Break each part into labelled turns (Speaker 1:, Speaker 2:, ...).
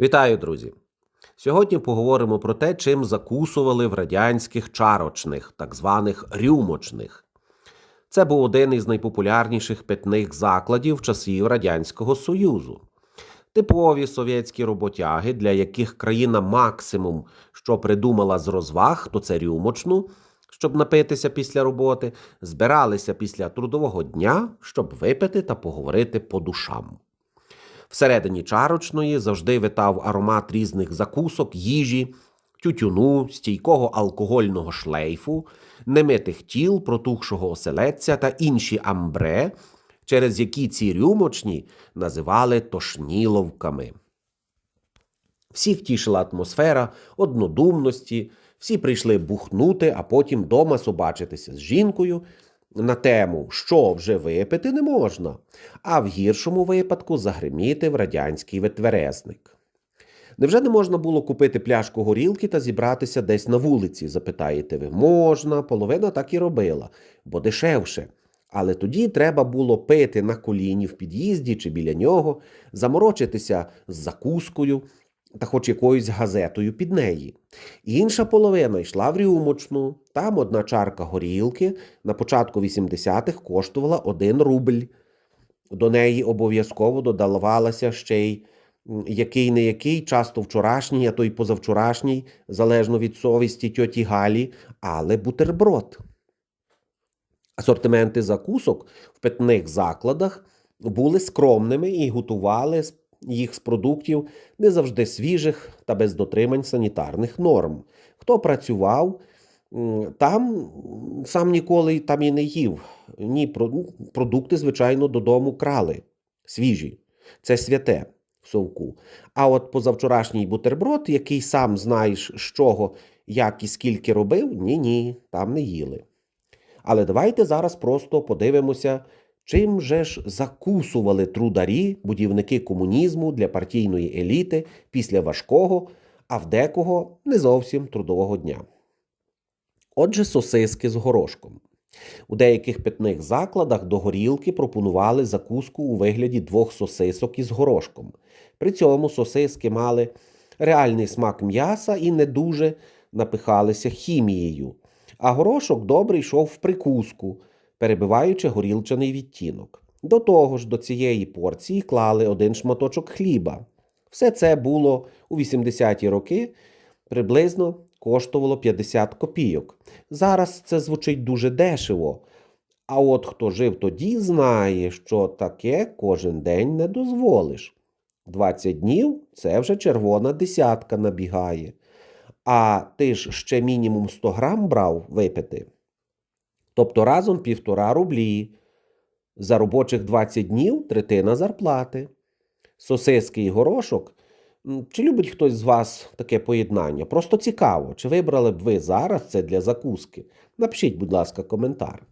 Speaker 1: Вітаю, друзі! Сьогодні поговоримо про те, чим закусували в радянських чарочних, так званих рюмочних. Це був один із найпопулярніших питних закладів часів Радянського Союзу. Типові совєтські роботяги, для яких країна максимум, що придумала з розваг, то це рюмочну, щоб напитися після роботи, збиралися після трудового дня, щоб випити та поговорити по душам. Всередині чарочної завжди витав аромат різних закусок, їжі, тютюну, стійкого алкогольного шлейфу, немитих тіл, протухшого оселедця та інші амбре, через які ці рюмочні називали тошніловками. Всіх тішила атмосфера однодумності, всі прийшли бухнути, а потім дома собачитися з жінкою на тему, що вже випити не можна, а в гіршому випадку загриміти в радянський витверезник. Невже не можна було купити пляшку горілки та зібратися десь на вулиці? запитаєте ви. Можна, половина так і робила, бо дешевше. Але тоді треба було пити на коліні в під'їзді чи біля нього, заморочитися з закускою та хоч якоюсь газетою під неї. Інша половина йшла в рюмочну. Там одна чарка горілки на початку 80-х коштувала 1 рубль. До неї обов'язково додавалася ще й який не який, часто вчорашній, а то й позавчорашній, залежно від совісті тьоті Галі, але бутерброд. Асортименти закусок в питних закладах були скромними і готували з- їх з продуктів не завжди свіжих та без дотримань санітарних норм. Хто працював, там сам ніколи там і не їв. Ні, ну, продукти, звичайно, додому крали свіжі. Це святе в совку. А от позавчорашній бутерброд, який сам знаєш, з чого, як і скільки робив, ні-ні, там не їли. Але давайте зараз просто подивимося, чим же ж закусували трударі, будівники комунізму для партійної еліти після важкого, а в декого не зовсім трудового дня. Отже, сосиски з горошком. У деяких питних закладах до горілки пропонували закуску у вигляді двох сосисок із горошком. При цьому сосиски мали реальний смак м'яса і не дуже напихалися хімією, а горошок добре йшов в прикуску, перебиваючи горілчаний відтінок. До того ж, до цієї порції клали один шматочок хліба. Все це було у 80-ті роки приблизно коштувало 50 копійок. Зараз це звучить дуже дешево. А от хто жив тоді, знає, що таке кожен день не дозволиш. 20 днів це вже червона десятка набігає. А ти ж ще мінімум 100 грам брав випити. Тобто разом півтора рублі. За робочих 20 днів третина зарплати. Сосиски і горошок. Чи любить хтось з вас таке поєднання? Просто цікаво, чи вибрали б ви зараз це для закуски? Напишіть, будь ласка, коментар.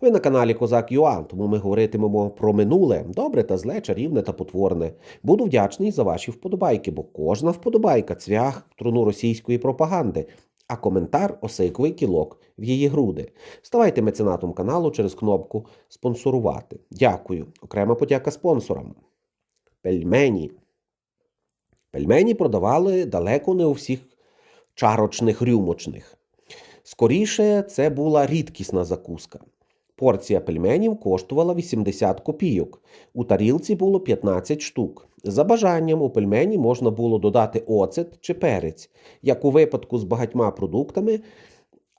Speaker 1: Ви на каналі Козак Юан, тому ми говоритимемо про минуле, добре та зле, чарівне та потворне. Буду вдячний за ваші вподобайки, бо кожна вподобайка цвях в труну російської пропаганди, а коментар осейковий кілок в її груди. Ставайте меценатом каналу через кнопку спонсорувати. Дякую. Окрема подяка спонсорам. Пельмені. Пельмені продавали далеко не у всіх чарочних рюмочних. Скоріше, це була рідкісна закуска. Порція пельменів коштувала 80 копійок. У тарілці було 15 штук. За бажанням у пельмені можна було додати оцет чи перець, як у випадку з багатьма продуктами,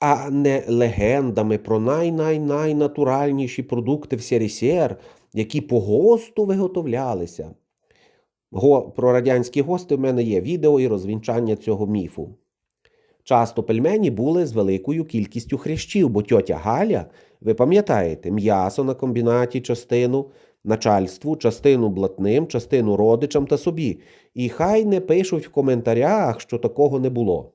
Speaker 1: а не легендами про най-най-найнатуральніші продукти в СРСР, які по ГОСТу виготовлялися. Го, про радянські гости в мене є відео і розвінчання цього міфу. Часто пельмені були з великою кількістю хрящів, бо тьотя Галя, ви пам'ятаєте, м'ясо на комбінаті частину начальству, частину блатним, частину родичам та собі. І хай не пишуть в коментарях, що такого не було.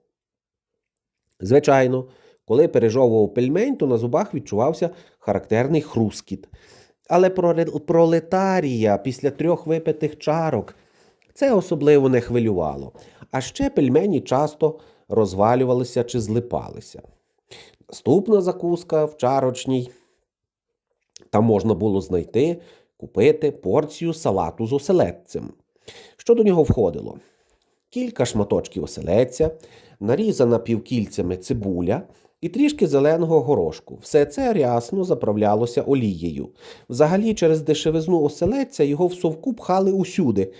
Speaker 1: Звичайно, коли пережовував пельмень, то на зубах відчувався характерний хрускіт. Але пролетарія після трьох випитих чарок це особливо не хвилювало. А ще пельмені часто розвалювалися чи злипалися. Наступна закуска в чарочній. Там можна було знайти, купити порцію салату з оселедцем. Що до нього входило? кілька шматочків оселедця, нарізана півкільцями цибуля і трішки зеленого горошку. Все це рясно заправлялося олією. Взагалі, через дешевизну оселедця його в совку пхали усюди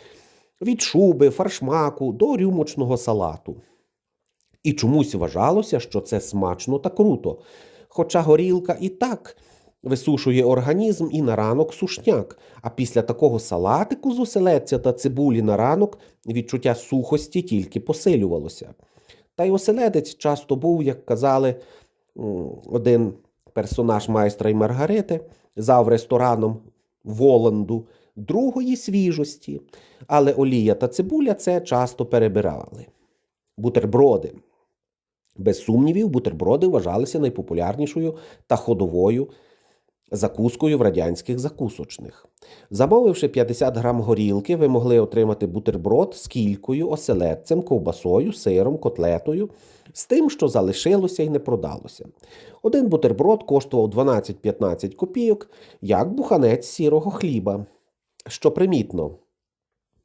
Speaker 1: від шуби, фаршмаку до рюмочного салату. І чомусь вважалося, що це смачно та круто. Хоча горілка і так висушує організм і на ранок сушняк, а після такого салатику з оселедця та цибулі на ранок відчуття сухості тільки посилювалося. Та й оселедець часто був, як казали, один персонаж майстра і Маргарити зав рестораном Воланду другої свіжості, але олія та цибуля це часто перебирали. Бутерброди. Без сумнівів, бутерброди вважалися найпопулярнішою та ходовою закускою в радянських закусочних. Замовивши 50 грам горілки, ви могли отримати бутерброд з кількою, оселедцем, ковбасою, сиром, котлетою, з тим, що залишилося і не продалося. Один бутерброд коштував 12-15 копійок, як буханець сірого хліба. Що примітно,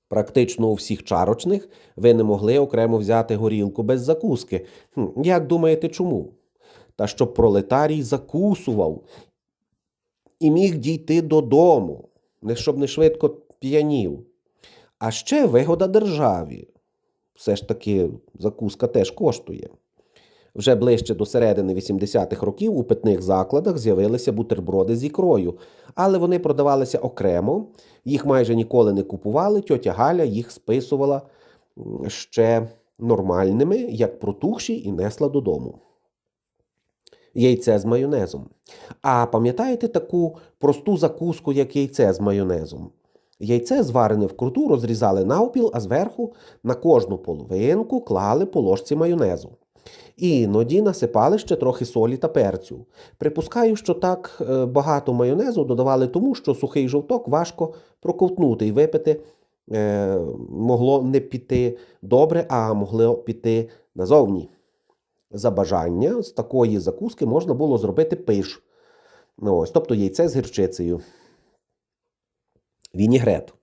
Speaker 1: Практично у всіх чарочних ви не могли окремо взяти горілку без закуски. Як думаєте, чому? Та щоб пролетарій закусував і міг дійти додому, не щоб не швидко п'янів. А ще вигода державі. Все ж таки, закуска теж коштує. Вже ближче до середини 80-х років у питних закладах з'явилися бутерброди з ікрою, але вони продавалися окремо, їх майже ніколи не купували. Тьотя Галя їх списувала ще нормальними, як протухші, і несла додому. Яйце з майонезом. А пам'ятаєте таку просту закуску, як яйце з майонезом? Яйце, зварене вкруту, розрізали навпіл, а зверху на кожну половинку клали по ложці майонезу. І іноді насипали ще трохи солі та перцю. Припускаю, що так е, багато майонезу додавали тому, що сухий жовток важко проковтнути і випити е, могло не піти добре, а могло піти назовні. За бажання з такої закуски можна було зробити пиш. Ну, ось, тобто яйце з гірчицею. Вінігрет.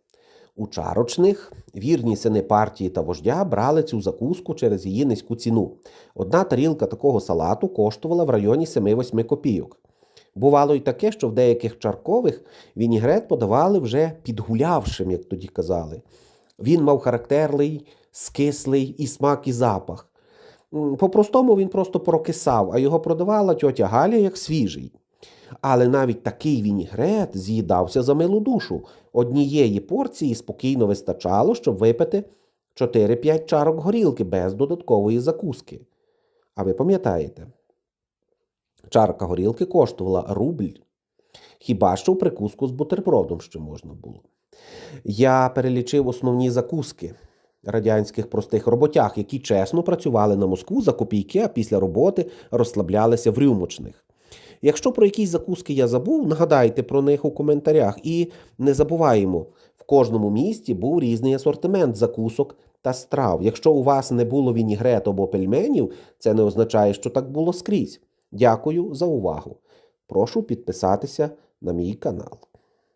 Speaker 1: У чарочних вірні сини партії та вождя брали цю закуску через її низьку ціну. Одна тарілка такого салату коштувала в районі 7-8 копійок. Бувало й таке, що в деяких чаркових вінігрет подавали вже підгулявшим, як тоді казали. Він мав характерний, скислий і смак, і запах. По-простому він просто прокисав, а його продавала тьотя Галя як свіжий. Але навіть такий вінігрет з'їдався за милу душу. Однієї порції спокійно вистачало, щоб випити 4-5 чарок горілки без додаткової закуски. А ви пам'ятаєте? Чарка горілки коштувала рубль. Хіба що в прикуску з бутербродом ще можна було. Я перелічив основні закуски радянських простих роботяг, які чесно працювали на Москву за копійки, а після роботи розслаблялися в рюмочних. Якщо про якісь закуски я забув, нагадайте про них у коментарях. І не забуваємо, в кожному місті був різний асортимент закусок та страв. Якщо у вас не було вінігрет або пельменів, це не означає, що так було скрізь. Дякую за увагу. Прошу підписатися на мій канал.